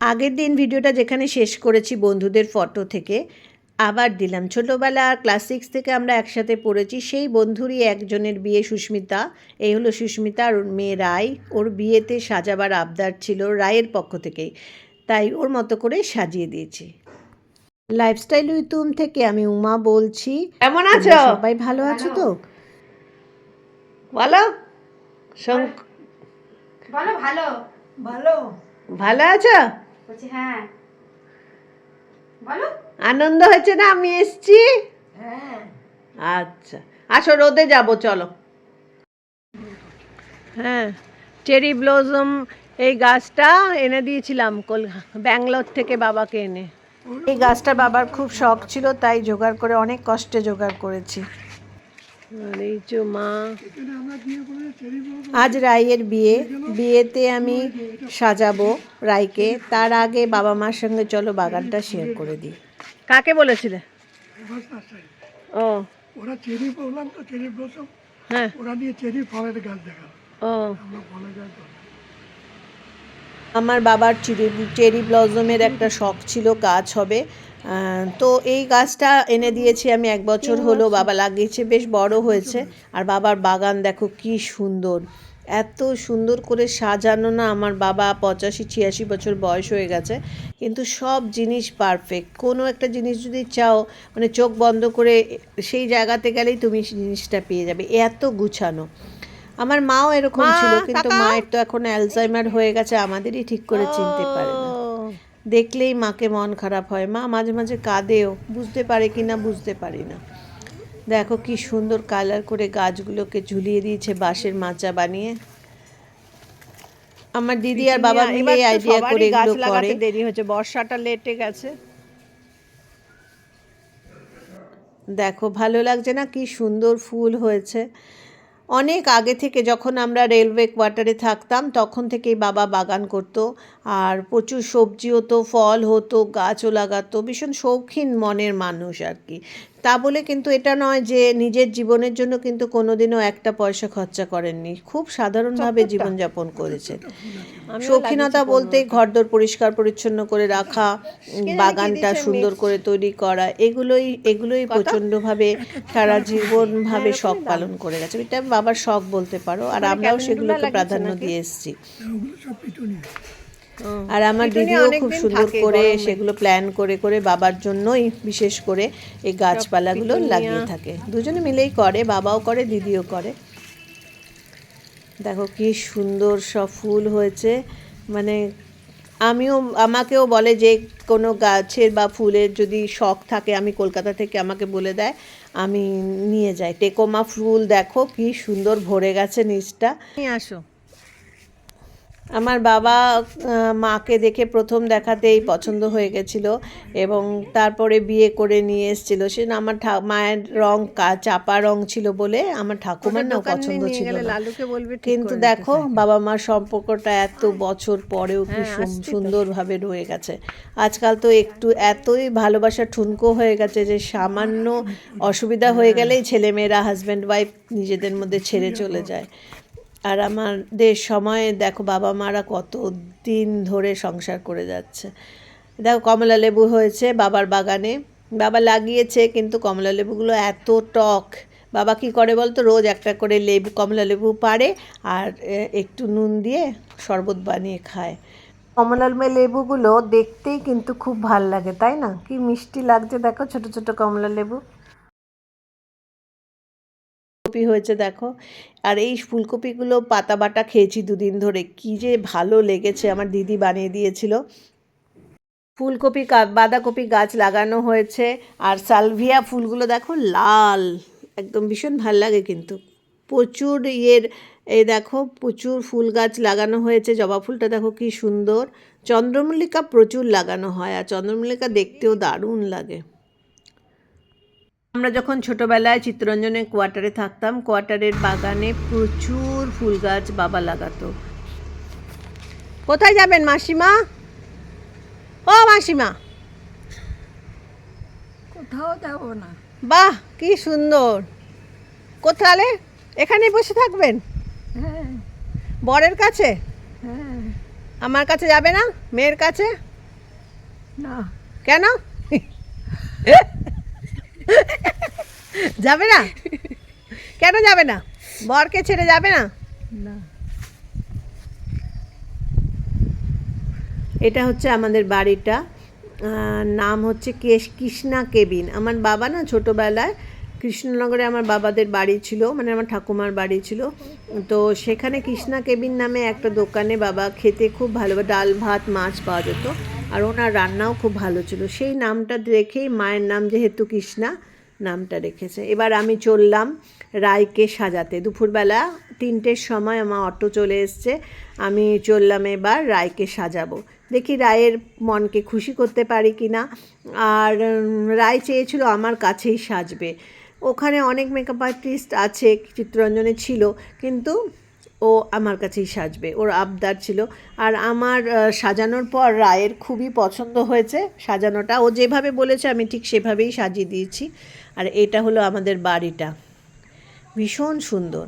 আগের দিন ভিডিওটা যেখানে শেষ করেছি বন্ধুদের ফটো থেকে আবার দিলাম। ছোটোবেলা ক্লাস সিক্স থেকে আমরা একসাথে পড়েছি সেই বন্ধুরই একজনের বিয়ে সুস্মিতা এই হলো সুস্মিতা আর ওর মেয়ে রায় ওর বিয়েতে সাজাবার আবদার ছিল রায়ের পক্ষ থেকেই তাই ওর মতো করে সাজিয়ে দিয়েছি। লাইফস্টাইল উইতুম থেকে আমি উমা বলছি। কেমন আছো? সবাই ভালো আছো তো? বলো ভালো ভালো। ভালো আছো? বলছি হ্যাঁ। বলো। আনন্দ হয়েছে না আমি এসছি? আচ্ছা আসো রোদে যাব চলো। হ্যাঁ চেরি ব্লসম এই গাছটা এনে দিয়েছিলাম কল ব্যাঙ্গালোর থেকে বাবাকে এনে। এই গাছটা বাবার খুব শখ ছিল তাই জোগাড় করে অনেক কষ্টে জোগাড় করেছি। আর এই যে মা। আজ রায়ের বিয়ে। বিয়েতে আমি সাজাবো রায়কে। তার আগে বাবা মার সঙ্গে চলো বাগানটা শেয়ার করে দিই। কাকে বলেছিলে? ও। ওরা চেরি বললাম তো চেরি ব্লসম হ্যাঁ। ওরা নিয়ে চেরি ফলের গাছ দেখাল। ও। ফলের গাছ আমার বাবার চেরি চেরি ব্লজমের একটা শখ ছিল গাছ হবে। তো এই গাছটা এনে দিয়েছি আমি এক বছর হলো বাবা লাগিয়েছে বেশ বড় হয়েছে। আর বাবার বাগান দেখো কি সুন্দর। এত সুন্দর করে সাজানো না আমার বাবা পঁচাশি ছিয়াশি বছর বয়স হয়ে গেছে। কিন্তু সব জিনিস পারফেক্ট কোনো একটা জিনিস যদি চাও মানে চোখ বন্ধ করে সেই জায়গাতে গেলেই তুমি সেই জিনিসটা পেয়ে যাবে। এত গুছানো। আমার মাও এরকম ছিল কিন্তু। মায়ের তো এখন অ্যালজাইমার হয়ে গেছে আমাদেরই ঠিক করে চিনতে পারে না। দেখলেই মাকে মন খারাপ হয়। মা মাঝে মাঝে কাঁদেও বুঝতে পারে কি না বুঝতে পারি না। দেখো কি সুন্দর কালার করে গাছগুলোকে ঝুলিয়ে দিয়েছে বাঁশের মাচা বানিয়ে। আমার দিদি আর বাবা মিলে এই আইডিয়া করে এগুলো করে। দেরি হচ্ছে বর্ষাটা লেটে গেছে। দেখো ভালো লাগছে না? কি সুন্দর ফুল হয়েছে। অনেক আগে থেকে যখন আমরা রেলওয়ে কোয়ার্টারে থাকতাম, তখন থেকেই বাবা বাগান করত। আর প্রচুর সবজি হতো, ফল হতো, গাছও লাগাতো, ভীষণ শৌখিন মনের মানুষ আর কি। তা বলে কিন্তু এটা নয় যে নিজের জীবনের জন্য কিন্তু কোনোদিনও একটা পয়সা খরচা করেননি। খুব সাধারণভাবে জীবনযাপন করেছেন। শৌখিনতা বলতে ঘরদোর পরিষ্কার পরিচ্ছন্ন করে রাখা বাগানটা সুন্দর করে তৈরি করা এগুলোই এগুলোই প্রচণ্ডভাবে সারা জীবনভাবে শখ পালন করে গেছে। এটা বাবার শখ বলতে পারো। আর আমরাও সেগুলোকে প্রাধান্য দিয়ে এসেছি। আর আমার দিদিও খুব সুন্দর করে সেগুলো প্ল্যান করে করে বাবার জন্যই বিশেষ করে এই গাছপালাগুলো লাগিয়ে থাকে। দুজনে মিলেই করে বাবাও করে দিদিও করে। দেখো কি সুন্দর সব ফুল হয়েছে। মানে আমিও আমাকেও বলে যে কোনো গাছের বা ফুলের যদি শখ থাকে আমি কলকাতা থেকে আমাকে বলে দেয় আমি নিয়ে যাই। টেকোমা ফুল দেখো কি সুন্দর ভরে গেছে নিচটা। আসো। আমার বাবা মাকে দেখে প্রথম দেখাতেই পছন্দ হয়ে গেছিল এবং তারপরে বিয়ে করে নিয়ে এসেছিল। সে আমার ঠা- মায়ের রং কা- চাপা রং ছিল বলে আমার ঠাকুমার না পছন্দ ছিল কিন্তু দেখো বাবা মার সম্পর্কটা এত বছর পরেও কি হ্যাঁ। সুন্দরভাবে রয়ে গেছে। আজকাল তো একটু এতই ভালোবাসা ঠুনকো হয়ে গেছে যে সামান্য অসুবিধা হয়ে গেলেই ছেলেমেয়েরা হাজব্যান্ড ওয়াইফ নিজেদের মধ্যে ছেড়ে চলে যায়। আর আমাদের সময়ে দেখো বাবা মারা কত দিন ধরে সংসার করে যাচ্ছে। দেখো কমলা লেবু হয়েছে বাবার বাগানে। বাবা লাগিয়েছে কিন্তু কমলা লেবুগুলো এত টক। বাবা কি করে বলতো? রোজ একটা করে লেবু, কমলা লেবু পারে আর একটু নুন দিয়ে শরবত বানিয়ে খায়। কমলা লেবুগুলো দেখতেই কিন্তু খুব ভালো লাগে, তাই না? কি মিষ্টি লাগছে দেখো ছোট ছোট কমলা লেবু। ফুলকপি হয়েছে, দেখো। আর এই ফুলকপিগুলো পাতা বাটা খেয়েছি দুদিন ধরে। কি যে ভালো লেগেছে, আমার দিদি বানিয়ে দিয়েছিল। ফুলকপি বাঁধাকপি গাছ লাগানো হয়েছে। আর সালভিয়া ফুলগুলো দেখো, লাল। একদম ভীষণ ভালো লাগে কিন্তু। প্রচুর ইয়ের এই দেখো, প্রচুর ফুল গাছ লাগানো হয়েছে। জবা ফুলটা দেখো কি সুন্দর। চন্দ্রমল্লিকা প্রচুর লাগানো হয়, আর চন্দ্রমল্লিকা দেখতেও দারুণ লাগে। আমরা যখন ছোটবেলায় চিত্তরঞ্জনের কোয়ার্টারে থাকতাম কোয়ার্টারের বাগানে প্রচুর ফুল গাছ বাবা লাগাতো। কোথায় যাবেন মাসিমা? ও মাসিমা। কোথাও যাব না। বাহ কি সুন্দর। কোথালে? এখানেই বসে থাকবেন? হ্যাঁ। বরের কাছে? হ্যাঁ। আমার কাছে যাবে না? মেয়ের কাছে? না। কেন? যাবে না? কেন যাবে না? বরকে ছেড়ে যাবে না? না। এটা হচ্ছে আমাদের বাড়িটা। নাম হচ্ছে কেশ কৃষ্ণা কেবিন। আমার বাবা না ছোটোবেলায় কৃষ্ণনগরে আমার বাবাদের বাড়ি ছিল মানে আমার ঠাকুমার বাড়ি ছিল। তো সেখানে কৃষ্ণা কেবিন নামে একটা দোকানে বাবা খেতে খুব ভালো ডাল ভাত মাছ পাওয়া যেত। আর ওনার রান্নাও খুব ভালো ছিল। সেই নামটা দেখেই মায়ের নাম যেহেতু কৃষ্ণা, নামটা রেখেছে। এবার আমি চললাম রায়কে সাজাতে। দুপুরবেলা তিনটের সময় আমার অটো চলে এসছে। আমি চললাম এবার রায়কে সাজাবো। দেখি রায়ের মনকে খুশি করতে পারি কি না। আর রায় চেয়েছিল আমার কাছেই সাজবে। ওখানে অনেক মেকআপ আর্টিস্ট আছে চিত্তরঞ্জনে ছিল, কিন্তু ও আমার কাছেই সাজবে। ওর আবদার ছিল। আর আমার সাজানোর পর রায়ের খুবই পছন্দ হয়েছে সাজানোটা। ও যেভাবে বলেছে আমি ঠিক সেভাবেই সাজিয়ে দিয়েছি। আর এটা হলো আমাদের বাড়িটা। ভীষণ সুন্দর।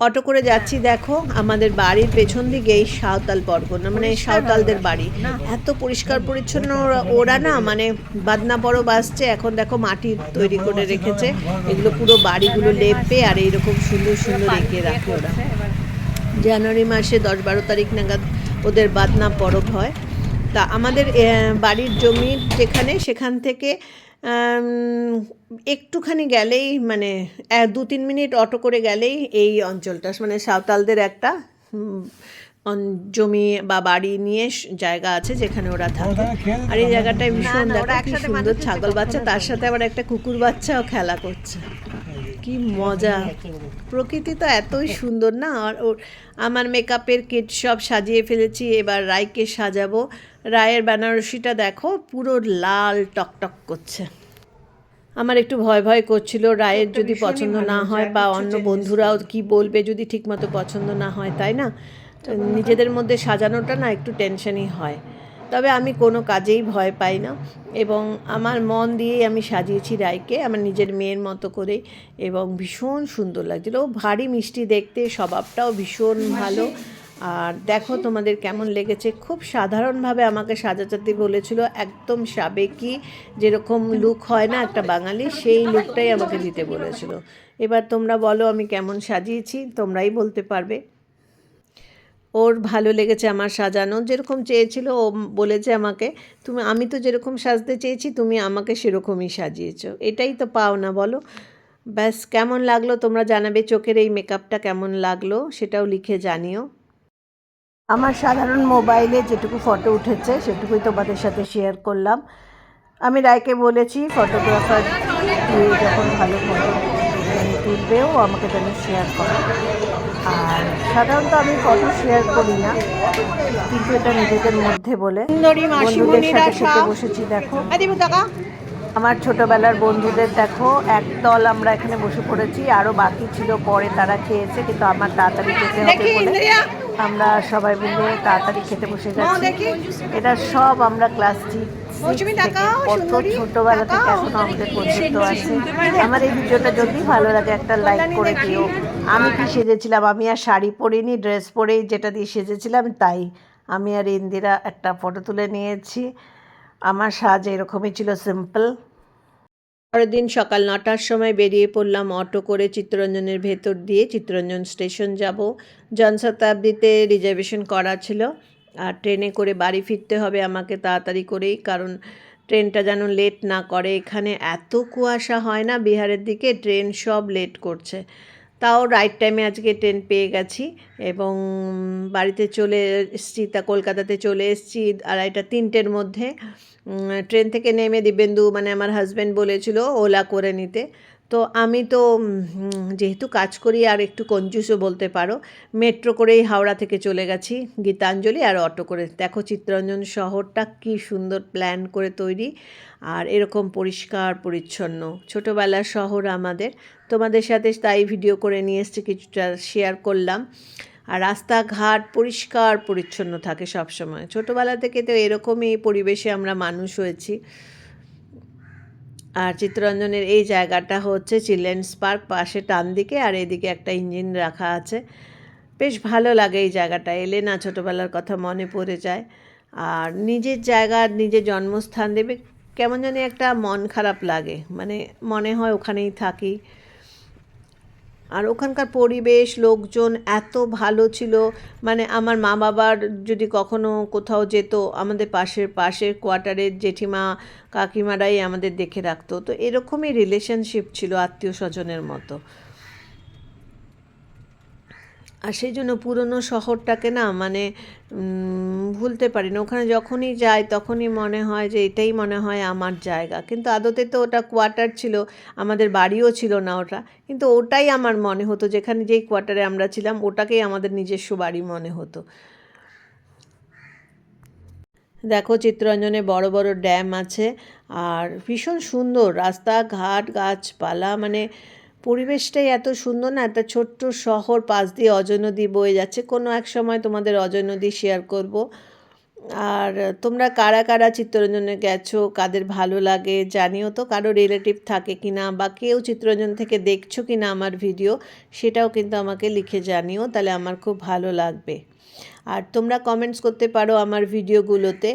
অটো করে যাচ্ছি দেখো আমাদের বাড়ির পেছন দিকে এই সাঁওতাল পরগনা মানে সাঁওতালদের বাড়ি। এত পরিষ্কার পরিচ্ছন্ন ওরা- না মানে বাদনা পরব আসছে। এখন দেখো মাটি তৈরি করে রেখেছে। এগুলো পুরো বাড়িগুলো লেপে আর এইরকম সুন্দর সুন্দর এঁকে রাখে ওরা। জানুয়ারি মাসে দশ বারো তারিখ নাগাদ ওদের বাদনা পরব হয়। তা আমাদের বাড়ির জমি যেখানে সেখান থেকে একটুখানি গেলেই মানে দু তিন মিনিট অটো করে গেলেই এই অঞ্চলটা মানে সাঁওতালদের একটা অন- জমি বা বাড়ি নিয়ে জায়গা আছে যেখানে ওরা থাকে। আর এই জায়গাটায় ভীষণ দেখো কি সুন্দর ছাগল বাচ্চা তার সাথে আবার একটা কুকুর বাচ্চাও খেলা করছে। কি মজা। প্রকৃতি তো এতই সুন্দর না? আর ওর আমার মেকআপের কিট সব সাজিয়ে ফেলেছি এবার রায়কে সাজাবো। রায়ের বেনারসিটা দেখো পুরো লাল টকটক করছে। আমার একটু ভয় ভয় করছিল রায়ের যদি পছন্দ না হয় বা অন্য বন্ধুরাও কি বলবে যদি ঠিকমতো পছন্দ না হয় তাই না? তো নিজেদের মধ্যে সাজানোটা না একটু টেনশনই হয়। তবে আমি কোনো কাজেই ভয় পাই না। এবং আমার মন দিয়েই আমি সাজিয়েছি রায়কে আমার নিজের মেয়ের মতো করেই। এবং ভীষণ সুন্দর লাগছিল। ও ভারী মিষ্টি দেখতে স্বভাবটাও ভীষণ ভালো। আর দেখো তোমাদের কেমন লেগেছে। খুব সাধারণভাবে আমাকে সাজাতে বলেছিল একদম সাবেকি যেরকম লুক হয় না একটা বাঙালি সেই লুকটাই আমাকে দিতে বলেছিল। এবার তোমরা বলো আমি কেমন সাজিয়েছি তোমরাই বলতে পারবে। ওর ভালো লেগেছে আমার সাজানো। যেরকম চেয়েছিল, ও বলেছে আমাকে, তুমি, আমি তো যেরকম সাজতে চেয়েছি, তুমি আমাকে সেরকমই সাজিয়েছো। এটাই তো পাও না বলো। ব্যাস, কেমন লাগল? তোমরা জানাবে চোখের এই মেকআপটা কেমন লাগল, সেটাও লিখে জানিও। আমার সাধারণ মোবাইলে যেটুকু ফটো উঠেছে, সেটুকুই তোমাদের সাথে শেয়ার করলাম। আমি রায়কে বলেছি, ফটোগ্রাফার দিয়ে যখন ভালো ফটো তুলবেও আমাকে যেন শেয়ার করে। আর সাধারণত আমি ফটো শেয়ার করি না কিন্তু এটা নিজেদের মধ্যে বলে। বন্ধুদের সাথে খেতে বসেছি দেখো। আমার ছোটবেলার বন্ধুদের দেখো একদল আমরা এখানে বসে পড়েছি আরও বাকি ছিল পরে তারা খেয়েছে কিন্তু আমার তাড়াতাড়ি খেতে হবে বলে আমরা সবাই মিলে তাড়াতাড়ি খেতে বসে যাচ্ছি। এটা সব আমরা ক্লাস সিক্স মৌসুমী তাকাও, কত ছোটবেলা থেকে তাকাও। আমাদের পর্যন্ত আছে। আমার এই ভিডিওটা যদি ভালো লাগে একটা লাইক করে দিও। আমি কি সেজেছিলাম? আমি আর শাড়ি পরিনি ড্রেস পরেই যেটা দিয়ে সেজেছিলাম তাই। আমি আর ইন্দিরা একটা ফটো তুলে নিয়েছি। আমার সাজ এরকমই ছিল সিম্পল পরের দিন সকাল নটার সময় বেরিয়ে পড়লাম অটো করে চিত্তরঞ্জনের ভেতর দিয়ে চিত্তরঞ্জন স্টেশন যাব। জনশতাব্দীতে রিজার্ভেশন করা ছিল। আর ট্রেনে করে বাড়ি ফিরতে হবে আমাকে তাড়াতাড়ি করেই, কারণ ট্রেনটা যেন লেট না করে। এখানে এত কুয়াশা হয় না বিহারের দিকে? ট্রেন সব লেট করছে। তাও রাইট টাইমে আজকে ট্রেন পেয়ে গেছি এবং বাড়িতে চলে এসেছি, তা কলকাতাতে চলে এসেছি আড়াইটা তিনটের মধ্যে। ট্রেন থেকে নেমে দিবেন্দু মানে আমার হাজব্যান্ড বলেছিল, ওলা করে নিতে। তো আমি তো যেহেতু কাজ করি, আর একটু কঞ্জুসও বলতে পারো, মেট্রো করেই হাওড়া থেকে চলে গেছি গীতাঞ্জলি আর অটো করে। দেখো চিত্তরঞ্জন শহরটা কি সুন্দর প্ল্যান করে তৈরি, আর এরকম পরিষ্কার, পরিচ্ছন্ন। ছোটোবেলার শহর আমাদের। তোমাদের সাথে তাই ভিডিও করে নিয়ে এসছি, কিছুটা শেয়ার করলাম। আর রাস্তাঘাট পরিষ্কার, পরিচ্ছন্ন থাকে সব সময় ছোটোবেলা থেকে তো এরকমই পরিবেশে আমরা মানুষ হয়েছি। আর চিত্তরঞ্জনের এই জায়গাটা হচ্ছে চিলড্রেন্স পার্ক, পাশে টান দিকে আর এদিকে একটা ইঞ্জিন রাখা আছে। বেশ ভালো লাগে এই জায়গাটা, এলে না ছোটোবেলার কথা মনে পড়ে যায়। আর নিজের জায়গা নিজের জন্মস্থান দেবে কেমন জানি একটা মন খারাপ লাগে মানে মনে হয় ওখানেই থাকি। আর ওখানকার পরিবেশ, লোকজন এত ভালো ছিল। মানে আমার মা বাবার যদি কখনো কোথাও যেত, আমাদের পাশের পাশের কোয়ার্টারের জেঠিমা, কাকিমারাই আমাদের দেখে রাখতো। তো এরকমই রিলেশনশিপ ছিল আত্মীয় স্বজনের মতো। আর সেই জন্য পুরনো শহরটাকে না মানে ভুলতে পারি না। ওখানে যখনই যাই তখনই মনে হয় যে এটাই মনে হয় আমার জায়গা। কিন্তু আদতে তো ওটা কোয়ার্টার ছিল, আমাদের বাড়িও ছিল না ওটা। কিন্তু ওটাই আমার মনে হতো, যেখানে যেই কোয়ার্টারে আমরা ছিলাম, ওটাকেই আমাদের নিজস্ব বাড়ি মনে হতো। দেখো চিত্তরঞ্জনে বড় বড় ড্যাম আছে, আর ভীষণ সুন্দর রাস্তাঘাট গাছপালা মানে পরিবেশটাই এত সুন্দর না, একটা ছোট্ট শহর পাশ দিয়ে অজয় নদী বয়ে যাচ্ছে। কোনো এক সময় তোমাদের অজয় নদী শেয়ার করব। আর তোমরা কারা কারা চিত্তরঞ্জনে গেছো, কাদের ভালো লাগে জানিও তো, কারও রিলেটিভ থাকে কি না বা কেউ চিত্তরঞ্জন থেকে দেখছ কি না আমার ভিডিও সেটাও কিন্তু আমাকে লিখে জানিও, তাহলে আমার খুব ভালো লাগবে। আর তোমরা কমেন্টস করতে পারো আমার ভিডিওগুলোতে।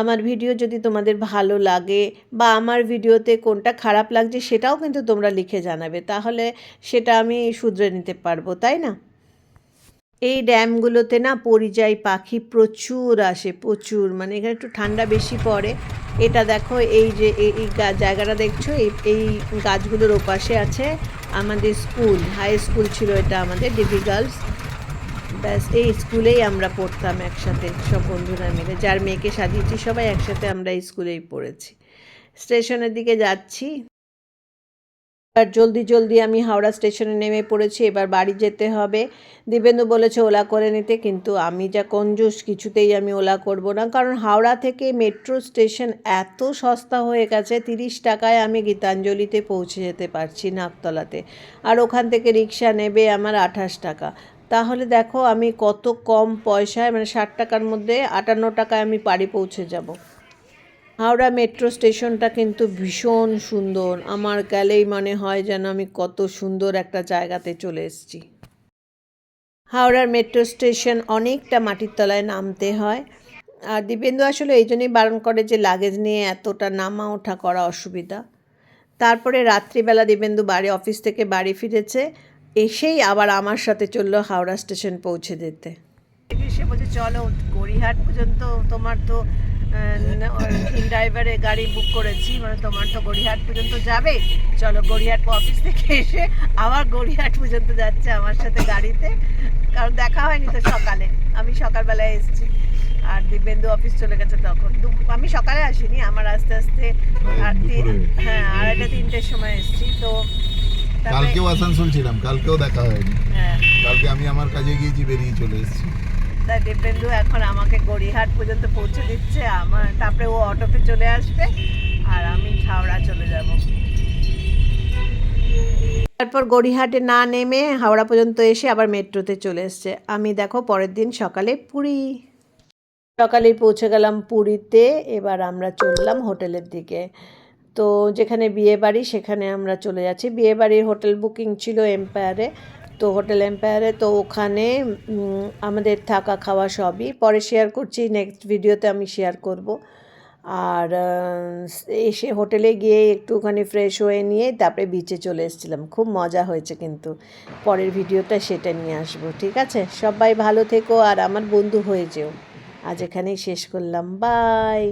আমার ভিডিও যদি তোমাদের ভালো লাগে বা আমার ভিডিওতে কোনটা খারাপ লাগছে সেটাও কিন্তু তোমরা লিখে জানাবে, তাহলে সেটা আমি শুধরে নিতে পারব, তাই না? এই ড্যামগুলোতে না পরিযায়ী পাখি প্রচুর আসে, প্রচুর মানে এখানে একটু ঠান্ডা বেশি পড়ে। এটা দেখো, এই যে এই জায়গাটা দেখছ? এই এই গাছগুলোর ওপাশে আছে আমাদের স্কুল হাই স্কুল ছিল এটা আমাদের ডিবি গার্লস ব্যাস, এই স্কুলেই আমরা পড়তাম একসাথে সব বন্ধুরা মিলে। যার মেয়েকে সাজিয়েছি, সবাই একসাথে আমরা স্কুলেই পড়েছি। স্টেশনের দিকে যাচ্ছি। আর জলদি জলদি আমি হাওড়া স্টেশনে নেমে পড়েছি। এবার বাড়ি যেতে হবে। দিবেন্দু বলেছে ওলা করে নিতে, কিন্তু আমি যা কঞ্জুস কিছুতেই আমি ওলা করব না। কারণ হাওড়া থেকে মেট্রো স্টেশন এত সস্তা হয়ে গেছে, তিরিশ টাকায় আমি গীতাঞ্জলিতে পৌঁছে যেতে পারছি নাকতলাতে। আর ওখান থেকে রিক্সা নেবে আমার আঠাশ টাকা। তাহলে দেখো আমি কত কম পয়সায় মানে ষাট টাকার মধ্যে আটান্ন টাকায় আমি বাড়ি পৌঁছে যাব। হাওড়া মেট্রো স্টেশনটা কিন্তু ভীষণ সুন্দর। আমার গেলেই মনে হয় যেন আমি কত সুন্দর একটা জায়গাতে চলে এসেছি। হাওড়ার মেট্রো স্টেশন অনেকটা মাটির তলায় নামতে হয়। আর দিবেন্দু আসলে এই জন্যই বারণ করে যে লাগেজ নিয়ে এতটা নামা ওঠা করা অসুবিধা। তারপরে রাত্রিবেলা দিবেন্দু বাড়ি, অফিস থেকে বাড়ি ফিরেছে। এসেই আবার আমার সাথে চলল হাওড়া স্টেশন পৌঁছে দিতে। সে বলছে চলো গড়িহাট পর্যন্ত তোমার তো ড্রাইভারে গাড়ি বুক করেছি মানে তোমার তো গড়িহাট পর্যন্ত যাবে। চলো গড়িহাট অফিস থেকে এসে আবার গড়িহাট পর্যন্ত যাচ্ছে আমার সাথে গাড়িতে। কারণ দেখা হয়নি তো সকালে। আমি সকালবেলায় এসেছি। আর দিব্যেন্দু অফিস চলে গেছে তখন। আমি সকালে আসিনি আমার আস্তে আস্তে আর হ্যাঁ আড়াইটা তিনটের সময় এসেছি। তো কালকেও আসানসোল ছিলাম কালকেও দেখা হয়নি। হ্যাঁ। কালকে আমি আমার কাজে গিয়েছি বেরিয়ে চলে এসেছি। এখন আমাকে গড়িহাট পর্যন্ত পৌঁছে দিচ্ছে আমার তারপরে ও অটোতে চলে আসবে আর আমি হাওড়া চলে যাব। তারপর গড়িহাটে না নেমে হাওড়া পর্যন্ত এসে আবার মেট্রোতে চলে এসছে। আমি দেখো পরের দিন সকালে পুরী। সকালে পৌঁছে গেলাম পুরীতে এবার আমরা চললাম হোটেলের দিকে। তো যেখানে বিয়ে বাড়ি, সেখানে আমরা চলে যাচ্ছি। বিয়ে বাড়ির হোটেল বুকিং ছিল এম্পায়ারে। তো হোটেল এম্পায়ারে, তো ওখানে আমাদের থাকা খাওয়া সবই। পরে শেয়ার করছি নেক্সট ভিডিওতে আমি শেয়ার করব। আর এসে হোটেলে গিয়ে একটুখানি ফ্রেশ হয়ে নিয়ে তারপরে বিচে চলে এসেছিলাম। খুব মজা হয়েছে কিন্তু। পরের ভিডিওটা সেটা নিয়ে আসব, ঠিক আছে? সবাই ভালো থেকো আর আমার বন্ধু হয়ে যেও। আজ এখানেই শেষ করলাম। বাই